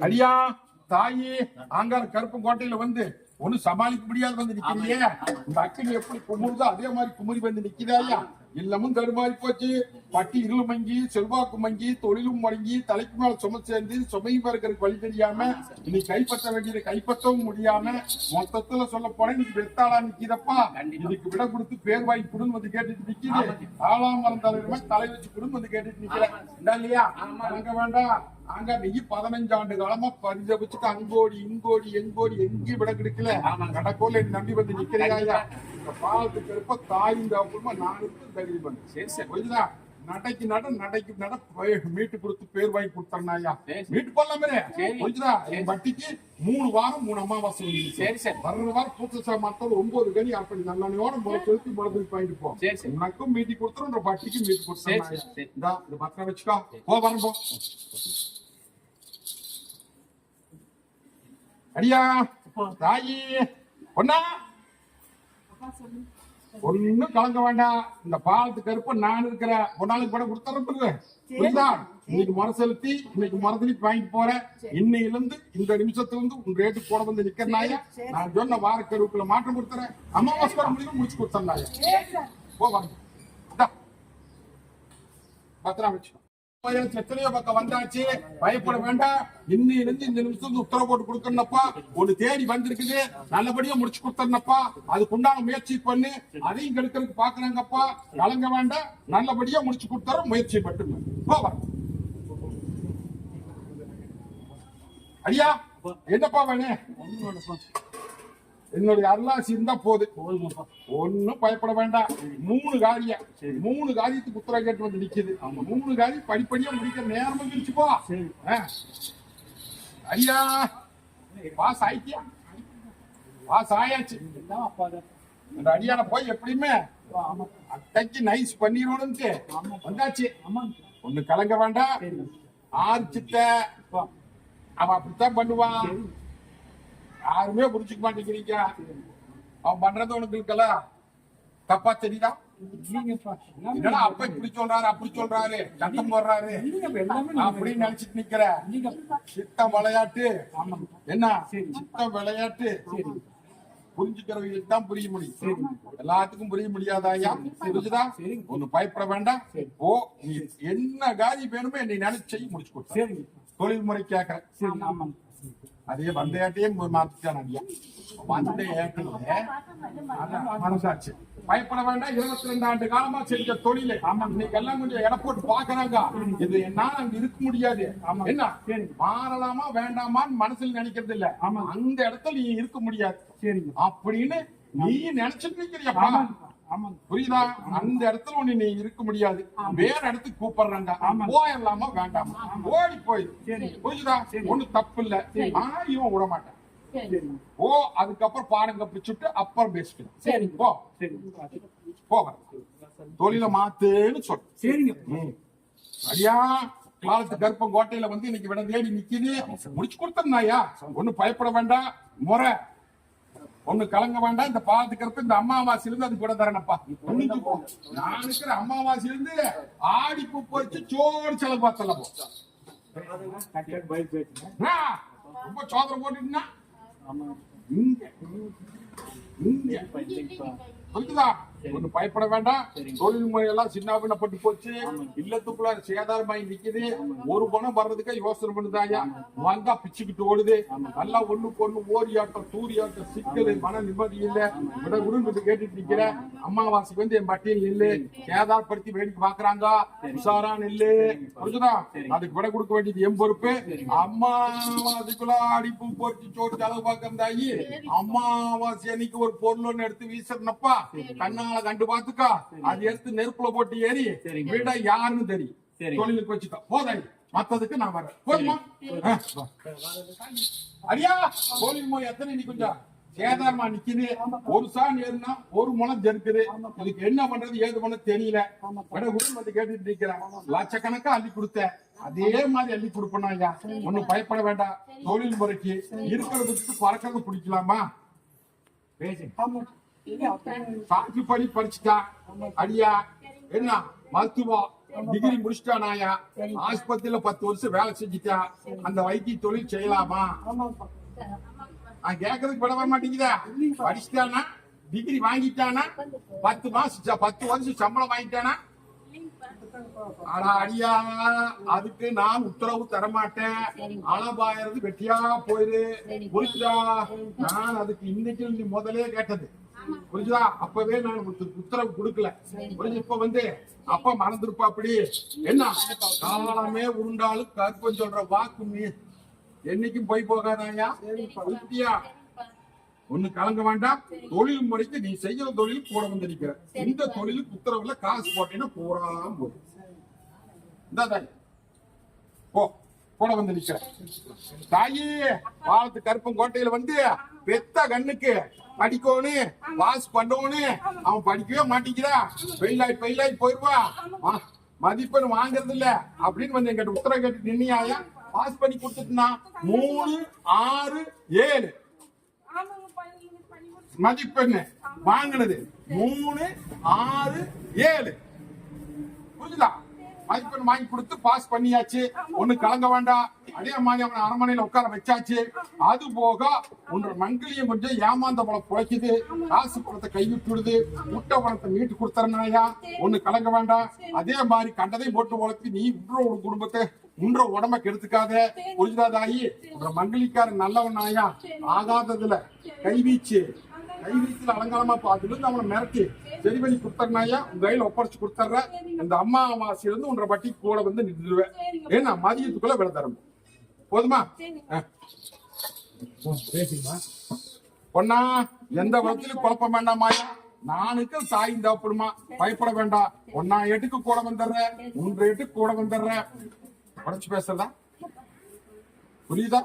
அடியா தாயி ஆங்கார் கருப்பு கோட்டையில வந்து ஒண்ணு சமாளிக்க முடியாது வந்து நிக்கிறீங்க இந்த அக்கினி எப்படி குமுறுதோ அதே மாதிரி குமுறி வந்து நிக்கிறாயா இல்லமும் தடுமாறி போச்சு. பட்டி இருள் மங்கி செல்வாக்கு மங்கி தொழிலும் முடங்கி தலைக்கு மேல சும சேர்ந்து சுமையும் இருக்கிறதுக்கு வழி தெரியாம இனி கைப்பற்ற வேண்டியதை கைப்பற்றவும் முடியாம மொத்தத்துல சொல்ல போனா இன்னைக்கு வெத்தாளா நிக்கிறப்பா இதுக்கு விட கொடுத்து பேர் வாங்கி குடுன்னு வந்து கேட்டுட்டு நிக்குது. ஆளாம் மரம் தலைவருமே தலை வச்சு குடுன்னு வந்து கேட்டுட்டு நிக்கிறேன். இல்லையா? அங்க வேண்டாம். அங்க நீ பதினஞ்சு ஆண்டு காலமா பரிதபிச்சுட்டு அங்கோடி இங்கோடி எங்கோடி எங்கேயும் விட கிடைக்கல. கடக்கோல நம்பி வந்து நிக்கிறையா இந்த பாலத்துக்கு இருப்ப தாயும் அப்புறமா நானுக்கும் தகுதி பண்ணு சரி சரி. புரியுதா நடைக்கு நட நடைக்கு நட மீட்டு கொடுத்து பேர் வாங்கி கொடுத்தா சரி. மீட்டு போடலாமே. புரியுதா என் வட்டிக்கு மூணு வாரம் மூணு அமாவாசை. சரி சரி. வர்ற வாரம் பூத்த மத்தம் ஒன்பது கனி அப்படி நல்லெண்ணையோட முளை செலுத்தி முளை வாங்கிட்டு போ. சரி. உனக்கும் மீட்டி கொடுத்துரும் வட்டிக்கு மீட்டு கொடுத்தேன். இந்தா பத்திரம் வச்சுக்கோ. போ வரேன் அடியா. தாயி. பொண்ணா. ஒண்ணும் கலங்க வேண்டாம். இந்த பாலத்துக்கு கருப்பு நான் இருக்கிற. பொண்ணாளுக்கு கூட கொடுத்துறேன் புரியுதா? இன்னைக்கு முறை செலுத்தி இன்னைக்கு முறத்திலிக்கு வாங்கிட்டு போறேன். இன்னையில இருந்து இந்த நிமிஷத்துல இருந்து உன் ரேட்டு போட வந்து நிக்கிறனாய நான் சொன்ன வார கருவுக்குள்ள மாற்றம் கொடுத்துறேன். அமாவாசை வர முடியும் முடிச்சு கொடுத்தேன் போ வாங்க. பத்திரம் வச்சு. எத்தனையோ பக்கம் வந்தாச்சு. பயப்பட வேண்டாம். இன்னிலிருந்து இந்த நிமிஷத்துக்கு உத்தரவு போட்டு கொடுக்கணும்ப்பா. ஒண்ணு தேடி வந்திருக்குது. நல்லபடியா முடிச்சு கொடுத்தனப்பா அதுக்குண்டான முயற்சி பண்ணி. அதையும் கெடுக்கிறதுக்கு பாக்குறாங்கப்பா. கலங்க வேண்டாம். நல்லபடியா முடிச்சு கொடுத்தர முயற்சி பட்டுங்க போவா ஐயா என்னப்பா வேணும்? என்னுடைய அருளாசி இருந்தா போது. ஒண்ணும் பயப்பட வேண்டாம். மூணு காரிய மூணு காரியத்துக்கு உத்தரவு கேட்டு வந்து நிக்குது. மூணு காரியம் படிப்படியா முடிக்கிற நேரமா பிரிச்சு போ. ஆ. ஐயா பாஸ் ஆயிட்டியா? பாஸ் ஆயாச்சு. இந்த அடியான போய் எப்படியுமே அட்டைக்கு நைஸ் பண்ணிடணும்ட்டு வந்தாச்சு. ஒண்ணு கலங்க வேண்டாம். சித்த அவன் அப்படித்தான் பண்ணுவான். யாருமே புரிஞ்சுக்க மாட்டேங்கிறீங்க. அவன் பண்றது உனக்குலாம் தப்பா தெரியுதா? என்னடா அப்ப இப்படி சொல்றாரு அப்படி சொல்றாரு சத்தம் போடுறாரு. அப்படின்னு நினைச்சிட்டு நிக்கிற சித்தம் விளையாட்டு. என்ன? சித்தம் விளையாட்டு. புரிஞ்சுக்கிறவங்களுக்கு தான் புரிய முடியும். எல்லாத்துக்கும் புரிய முடியாதாயா புரிஞ்சுதா ஒண்ணு பயப்பட வேண்டாம். ஓ என்ன காரியம் வேணுமோ என்னை நினைச்சு முடிச்சு கொடுத்த தொழில் முறை கேட்கறேன் அதே வந்தையாட்டையே மாத்திட்டான் ஐயா வந்த ஏட்டில மனசாச்சு பயப்பட வேண்டாம். இருபத்தி ரெண்டு ஆண்டு காலமா செஞ்ச தொழில். இன்னைக்கு எல்லாம் கொஞ்சம் எடை போட்டு பாக்குறாங்க இது என்னால அங்க இருக்க முடியாது. என்ன? மாறலாமா வேண்டாமான்னு மனசுல நினைக்கிறது இல்ல. அந்த இடத்துல நீ இருக்க முடியாது. அப்படின்னு நீ நினைச்சிட்டு நிக்கிறியப்பா. புரியுதா? அந்த இடத்துல ஒண்ணு நீ இருக்க முடியாது. வேற இடத்துக்கு கூப்பிடுறாங்க போயிடலாமா? வேண்டாமா? ஓடி போயிரு புரியுதா ஒண்ணு தப்பு இல்ல ஆனா இவன் விட மாட்டான். ஓ அதுக்கப்புறம் பாடம் கப்பிச்சுட்டு அப்புறம் பேசிக்கலாம் போ. போ தொழில மாத்துன்னு சொல். சரிங்க. ம். ஐயா காலத்து கர்ப்பம் கோட்டையில வந்து இன்னைக்கு விட தேடி நிக்குது. முடிச்சு கொடுத்தா ஒண்ணு பயப்பட வேண்டாம். முறை. ஒண்ணு கலங்க வேண்டாம் இந்த பாலத்துக்கு கருப்பு இந்த அம்மாவாசையில இருந்து அது கூட தரேனப்பா. போ. நான் இருக்கிற அம்மாவாசையில இருந்து ஆடி பூ பறிச்சு சோறு செலவு பார்த்தலாம் ரொம்ப சோதனை போட்டுட்டுனா இங்க. இங்க. புரியுதா ஒண்ணு பயப்பட வேண்டாம். தொழில் முறையெல்லாம் சின்ன பின்னப்பட்டு போச்சு இல்லத்துக்குள்ள சேதாரமாயி நிக்குது. ஒரு பணம் வர்றதுக்கு யோசனை பண்ணுதாயா வந்தா பிச்சுக்கிட்டு ஓடுது. நல்லா ஒண்ணுக்கு ஒண்ணு ஓரியாட்டம் தூரியாட்டம் சிக்கல் மன நிம்மதி இல்ல. விட விடுன்னு கேட்டுட்டு நிக்கிற அம்மாவாசைக்கு வந்து என் பட்டியல் நில்லு. சேதாரப்படுத்தி வேடிக்கை பாக்குறாங்க உஷாரா நில்லு. புரிஞ்சுதா? அதுக்கு விட கொடுக்க வேண்டியது என் பொறுப்பு. அம்மாவாசைக்குள்ள அடிப்பு பொறிச்சு சோறு செலவு பார்க்கறதாயி அம்மாவாசை அன்னைக்கு ஒரு பொருள் ஒண்ணு எடுத்து வீசுறனப்பா. கண்ணால கண்டு பாத்துக்கா அது எடுத்து நெருப்புல போட்டு ஏறி வீட யாருன்னு தெரியும். தொழிலுக்கு வச்சுக்கோ போதாய் மத்ததுக்கு நான் வரேன். போதுமா. அடியா மொழி எத்தனை நீ கொஞ்சம்? சேதாரமா நிக்குது. ஒரு சான் ஏறுனா ஒரு முளம் ஜெருக்குது. இதுக்கு என்ன பண்றது ஏது பண்ண தெரியல. விட கூட வந்து கேட்டுட்டு இருக்கிறேன் லட்சக்கணக்கா அள்ளி கொடுத்தேன். அதே மாதிரி அள்ளி கொடுப்பேன் ஐயா ஒண்ணும் பயப்பட வேண்டாம். தொழில் முறைக்கு இருக்கிறதுக்கு பறக்கிறது பிடிக்கலாமா அப்புறம் சாட்சி படி படிச்சுட்டா அடியா என்ன மருத்துவம் டிகிரி முடிச்சிட்டானாயா ஆஸ்பத்திரியில பத்து வருஷம் வேலை செஞ்சுட்டா அந்த வைத்திய தொழில் செய்யலாமா? நான் கேட்கறதுக்கு விட வர மாட்டேங்குதா. படிச்சுட்டானா? டிகிரி வாங்கிட்டானா? பத்து மாசம் பத்து வருஷம் சம்பளம் வாங்கிட்டானா? ஆனா அடியா அதுக்கு நான் உத்தரவு தர மாட்டேன் வெட்டியா போயிரு. புரியுதா நான் அதுக்கு இன்னைக்கு நீ முதலே கேட்டது. புரிஞ்சுதா? அப்பவே நான் உத்த- உத்தரவு கொடுக்கல. புரிஞ்சு இப்ப வந்து அப்ப மறந்துருப்பா அப்படி. என்ன? காலமே உருண்டாலும் கற்பம் சொல்ற வாக்கு நீ. என்னைக்கும் போய் போகாதாயா ஒண்ணு கலங்க வேண்டாம். தொழில் முறைக்கு நீ செய்யற தொழில் கூட வந்து நிக்கிற இந்த தொழிலுக்கு உத்தரவுல காசு போட்டீங்கன்னா பூரா போகும் இந்த தாய். போ. கூட வந்து நிக்கிற தாயி வாழத்து கருப்பம் கோட்டையில வந்து பெத்த கண்ணுக்கு படிக்கணும் பாஸ் பண்ணணும் அவன் படிக்கவே மாட்டேங்கிறா. ஃபெயிலாய் ஃபெயிலாய் போயிருவா. மதிப்பெண் வாங்குறது இல்ல அப்படின்னு வந்து எங்கிட்ட உத்தரவு கேட்டு நின்னியாயா? பாஸ் பண்ணி கொடுத்துட்டுனா மூணு ஆறு ஏழு. மதிப்பெண் வாங்கினது மூணு ஆறு ஏழு. புரிஞ்சுதா? மதிப்பெண் வாங்கி கொடுத்து பாஸ் பண்ணியாச்சு. ஒண்ணு கலங்க வேண்டாம். அதே மாதிரி அவனை அரண்மனையில உட்கார வச்சாச்சு. அது போக ஒன்று மங்கிலியும் கொஞ்சம் ஏமாந்த பழம் புழைக்குது. காசு பணத்தை கைவிட்டு விடுது. முட்டை பணத்தை மீட்டு கொடுத்துறனாயா ஒண்ணு கலங்க வேண்டாம். அதே மாதிரி கண்டதை போட்டு உழைச்சி நீ உன்ற ஒரு குடும்பத்தை உன்ற உடம்ப கெடுத்துக்காத. புரிஞ்சுதா தாயி? உன்ற மங்கிலிக்காரன் நல்லவனாயா ஆகாததுல. கைவீச்சு கைவீச்சுல அலங்காரமா பார்த்துட்டு அவனை மிரட்டி சரி பண்ணி கொடுத்தர்னாயா உங்க கையில ஒப்படைச்சு கொடுத்துட்ற இந்த அம்மா அமாவாசையில இருந்து உன்ற வட்டி கூட வந்து நின்றுடுவேன் ஏன்னா மதியத்துக்குள்ள விலை தரும். போதுமா. பேசுமா பொண்ணா எந்த விதத்திலும் குழப்பம் வேண்டாமாயா நானுக்கு தாய் தப்புடுமா பயப்பட வேண்டாம். ஒன்னா எட்டுக்கு கூட வந்துடுற மூன்று எட்டுக்கு கூட வந்துடுற உடச்சு பேசுறதா? புரியுதா?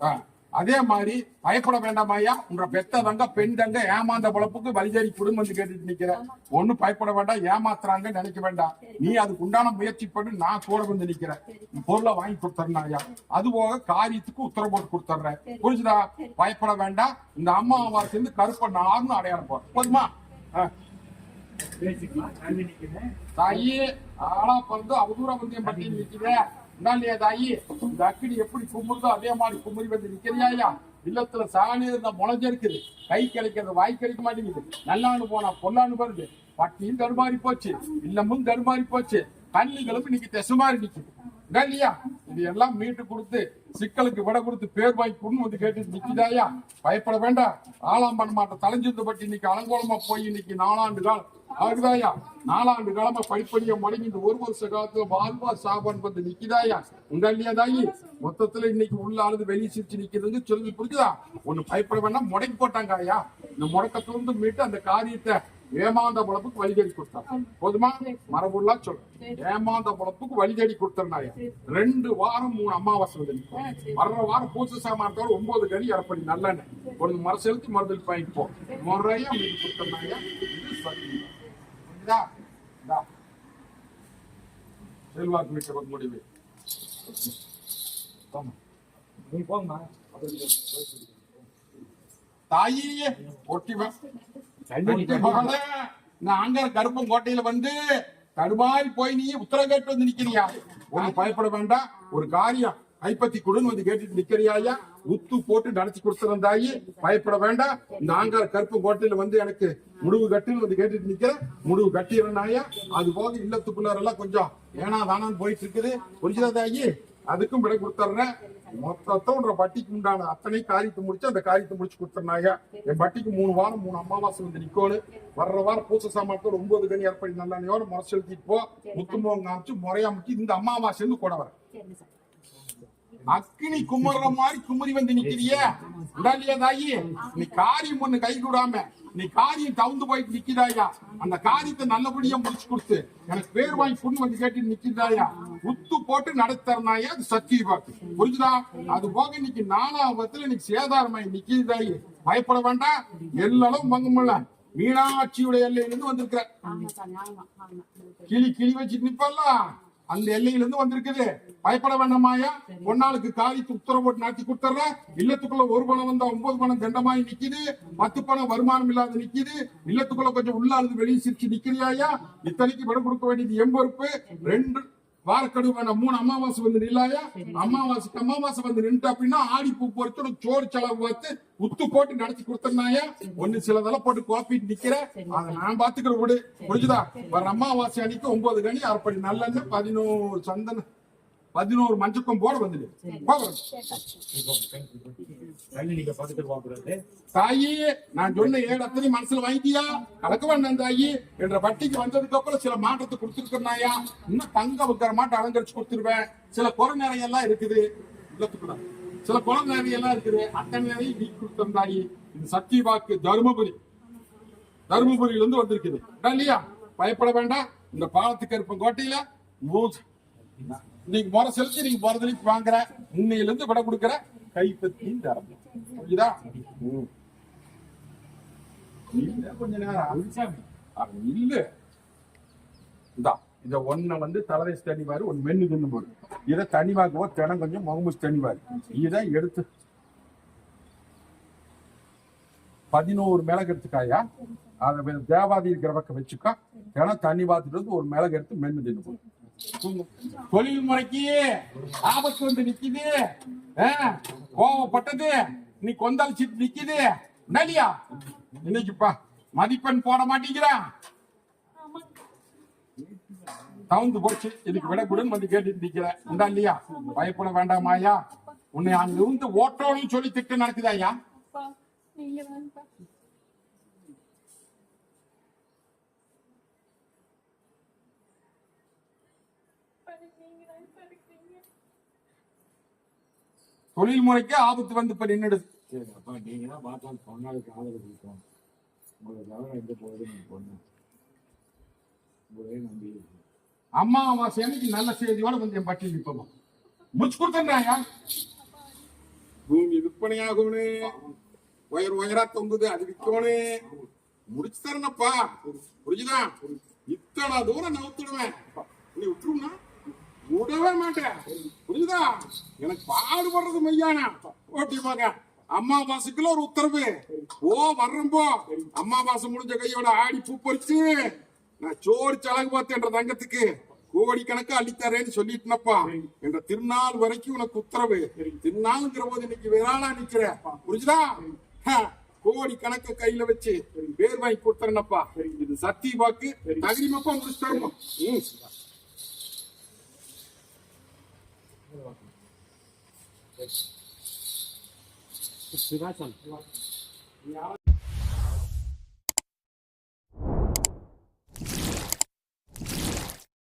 ஆ, அதே மாதிரி பயப்பட வேண்டாமாயா உன்ற பெத்த தங்க பெண் தங்க ஏமாந்த பொழப்புக்கு வலிஜரி குடும்பம் வந்து கேட்டுட்டு நிக்கிற ஒண்ணும் பயப்பட வேண்டாம் ஏமாத்துறாங்க நினைக்க வேண்டாம். நீ அதுக்கு உண்டான முயற்சி பண்ணி நான் கூட வந்து நிக்கிறேன். பொருளை வாங்கி கொடுத்துறேன் அது போக காரியத்துக்கு உத்தரவு போட்டு கொடுத்துட்றேன் புரிஞ்சுதா? பயப்பட வேண்டாம். இந்த அம்மாவாசை இருந்து கருப்ப நார்னு அடையாளம் போ போதுமா? நிக்கிறேன். தாயி ஆளா பிறந்து அவதூற வந்தியம் பட்டி நிக்கிறே என்ன இல்லையா தாயி இந்த அக்கினி எப்படி கும்பிடுதோ அதே மாதிரி கும்பிடி வந்து நிக்கிறியா இல்லத்துல சாணி இருந்த முளைஞ்ச இருக்குது. கை கிடைக்கிறது வாய் கிடைக்க மாட்டேங்குது. நல்லான்னு போனா பொல்லான்னு வருது பட்டியும் தடுமாறி போச்சு. இல்லமும் தடுமாறி போச்சு. கண்ணுகளும் இன்னைக்கு திசை நிக்குது. என்ன இல்லையா? இது எல்லாம் மீட்டு கொடுத்து சிக்கலுக்கு விட கொடுத்து பேர் வாய்ப்புன்னு வந்து கேட்டு நிக்குதாயா பயப்பட வேண்டாம். ஆளாம் பண்ண மாட்டேன் தலைஞ்சிருந்து பட்டி இன்னைக்கு அலங்கோலமா போய் இன்னைக்கு நாலாண்டு காலம் ஆகுதாயா? நாலாண்டு காலமா படிப்படியா மடங்கி இந்த ஒரு வருஷ காலத்துல வாழ்வா சாப்பாடு வந்து நிக்குதாயா? உண்டா இல்லையா தாயி மொத்தத்துல இன்னைக்கு உள்ள ஆளுது வெளியே சிரிச்சு நிக்குதுன்னு சொல்லி புரிஞ்சுதா? ஒண்ணு பயப்பட வேண்டாம் முடக்கி போட்டாங்க ஐயா இந்த முடக்கத்திலிருந்து மீட்டு அந்த காரியத்தை ஏமாந்த பொழப்புக்கு வழிதேடி கொடுத்தான். போதுமா? மரபுள்ளா சொல்றேன் ஏமாந்த பொழப்புக்கு வழிதேடி கொடுத்தனாயா ரெண்டு வாரம் மூணு அமாவாசை வந்து வர்ற வாரம் பூசை சாமானத்தோட ஒன்பது கடி இறப்படி நல்லெண்ணெய். ஒரு மர செலுத்தி மருந்து வாங்கிப்போம் போ முறையா உங்களுக்கு கொடுத்தனாயா இது சரி செல்வாக்கு மிக்க முடிவு. ஆமா நீ போங்கம்மா தாயே ஒட்டிவன் கருப்பம் கோட்டையில வந்து தடுமாறி போய் நீ உத்தரவு கேட்டு வந்து நிக்கிறியா? ஒண்ணு பயப்பட வேண்டாம். ஒரு காரியம். கைப்பத்தி கொடுன்னு வந்து கேட்டுட்டு நிக்கிறியாயா உத்து போட்டு நடத்தி கொடுத்துருந்தாயி பயப்பட வேண்டாம் இந்த ஆங்கார கருப்பு கோட்டையில வந்து எனக்கு முடிவு கட்டுன்னு வந்து கேட்டுட்டு நிக்கிற. முடிவு கட்டிடுறாயா அது போக இல்லத்துக்குள்ளாரெல்லாம் கொஞ்சம் ஏனா தானான்னு போயிட்டு இருக்குது தாயி? அதுக்கும் விடை கொடுத்துட்றேன் மொத்தத்தை உன்ற பட்டிக்கு உண்டான அத்தனை காரியத்தை முடிச்சு அந்த காரியத்தை முடிச்சு கொடுத்துருந்தாயா என் பட்டிக்கு மூணு வாரம் மூணு அமாவாசை வந்து நிக்கோணும் வர்ற வாரம் பூச சாமான்கள் ஒன்பது கணி ஏற்படி நல்லெண்ணையோட முறை செலுத்திட்டு போ. முத்துமோகம் காமிச்சு முறையா முக்கி இந்த அமாவாசை இருந்து கூட வர. அக்கினி குமர்ற மாதிரி குமரி வந்து நிக்கிறிய. இல்லையா தாயி நீ காரியம் ஒண்ணு கை கூடாம நீ காரியம் தவுந்து போயிட்டு நிக்கிறாயா அந்த காரியத்தை நல்லபடியா முடிச்சு கொடுத்து எனக்கு பேர் வாங்கி கொண்டு வந்து கேட்டு நிக்கிறாயா உத்து போட்டு நடத்துறனாயா? அது சத்திய வாக்கு. புரிஞ்சுதா? அது போக இன்னைக்கு நாலாவத்துல இன்னைக்கு சேதாரமாய் நிக்கிறாய் பயப்பட வேண்டாம். எல்லாரும் பங்கமில்ல மீனாட்சியுடைய எல்லையிலிருந்து வந்திருக்கிற. கிளி கிளி வச்சு நிப்பல்ல. அந்த எல்லையில இருந்து வந்திருக்குது. பயப்பட வேண்டாமாயா பொன்னாளுக்கு காலி உத்தரவு போட்டு நாட்டி கொடுத்துறேன் இல்லத்துக்குள்ள ஒரு பணம் வந்தா ஒன்பது பணம் தண்டமாயி நிக்குது. பத்து பணம் வருமானம் இல்லாத நிக்குது. இல்லத்துக்குள்ள கொஞ்சம் உள்ள அழுது வெளியே சிரிச்சு நிக்கிறியாயா இத்தனைக்கு விட கொடுக்க வேண்டியது எம்பொறுப்பு ரெண்டு வாரக்கடு மூணு அமாவாசை வந்து நில்லாயா அமாவாசைக்கு அமாவாசை வந்து நின்று அப்படின்னா ஆடி பூ பொறுத்து சோறு செலவு பார்த்து உத்து போட்டு நடத்தி கொடுத்தனாயா ஒண்ணு சிலதெல்லாம் போட்டு குழப்பிட்டு நிக்கிற. அதை நான் பாத்துக்கிற விடு. புரிஞ்சுதா? வர அமாவாசை அன்னைக்கு ஒன்பது கனி அரைப்படி நல்லெண்ணெய் பதினோரு சந்தன பதினோரு மஞ்சக்கம் போட தண்ணி நீங்க தாயி நான் சொன்ன ஏழு அத்தனை மனசுல வாங்கிட்டியா? கலக்க வேண்டாம் தாயி என்ற வட்டிக்கு வந்ததுக்கு அப்புறம் சில மாற்றத்தை கொடுத்துருக்கேன்னாயா இன்னும் தங்க வைக்கிற மாட்டை அலங்கரிச்சு கொடுத்துருவேன். சில குறை நிறையெல்லாம் இருக்குது. இல்லத்துக்குள்ள சில குறை நிறையெல்லாம் இருக்குது. அத்தனை நிறைய நீ கொடுத்தேன் தாயி. இது சத்திய வாக்கு தருமபுரி. தருமபுரியில இருந்து வந்திருக்குது. இல்லையா? பயப்பட வேண்டாம். இந்த பாலத்துக்கு இருப்ப கோட்டையில மூ- நீங்க முறை செலுத்தி நீங்க போறதுக்கு வாங்குற. இன்னையில இருந்து விட கொடுக்குற கைப்பற்றியும் தரணும் புரியுதா. இல்ல, கொஞ்ச நேரம். இல்ல இந்தா இத ஒன்ன வந்து தலைவை தண்ணி மாதிரி ஒன்னு மென்னு தின்னு போடு இதை தண்ணி வாக்குவோ தினம் கொஞ்சம் முகமுஸ் தண்ணி மாதிரி இதை எடுத்து பதினோரு மிளகு எடுத்துக்காயா? அதை தேவாதி இருக்கிற பக்கம் வச்சுக்கோ. தினம் தண்ணி பார்த்துட்டு ஒரு மிளகு எடுத்து மென்னு தின்னு போடு தொழில் முறைக்கு ஆபத்து வந்து நிக்குது. ஆ, கோவப்பட்டது நீ கொந்தளிச்சிட்டு நிக்குது. நலியா? இன்னைக்குப்பா மதிப்பெண் போட மாட்டேங்கிறான். தவுந்து போச்சு. இதுக்கு விட கூடன்னு வந்து கேட்டுட்டு நிக்கிற இந்தா இல்லையா? பயப்பட வேண்டாமாயா உன்னை அங்க இருந்து ஓட்டோன்னு சொல்லி திட்டு நடக்குதாயா அப்பா நீங்க தான்ப்பா நீங்க தான் இருக்கீங்க தொழில் முறைக்கே ஆபத்து வந்து இப்ப நின்றுடுது சரி அப்பா நீங்க தான் பார்த்தா பொண்ணாளுக்கு ஆதரவு கொடுத்தோம். உங்களுக்கு தவிர எந்த போகுது நீங்க பொண்ணு. உங்களே நம்பி அம்மா அம்மாவாசை அன்னைக்கு நல்ல செய்தியோட கொஞ்சம் பட்டி பட்டியல் முடிச்சு கொடுத்தேன்டாயா பூமி விற்பனையாகும்னு. உயர் உயரா தொங்குது அது விற்கணும் முடிச்சு தரணப்பா புரிஞ்சுதான் இத்தனை தூரம் நவுத்துடுவேன். நீ விட்டுருனா விடவே மாட்டேன். புரியுதா? எனக்கு பாடுபடுறது மையானா ஓட்டி அம்மாவாசுக்குள்ள ஒரு உத்தரவு. ஓ வர்றம்போ அம்மாவாசை முடிஞ்ச கையோட ஆடி பூ பறிச்சு நான் சோறு சலகு பார்த்தேன்ற தங்கத்துக்கு கோடிக்கணக்கு அள்ளித்தரேன்னு சொல்லிட்டுனப்பா. என்ற திருநாள் வரைக்கும் உனக்கு உத்தரவு. திருநாளுங்கிற போது இன்னைக்கு வேறாளா நிக்கிற. புரிஞ்சுதா? ஹ, கோடி கணக்கு கையில வச்சு பேர் வாங்கி கொடுத்துறேனப்பா. இது சத்தி வாக்கு. தகுதிமப்பா முடிச்சு தரணும் 14层。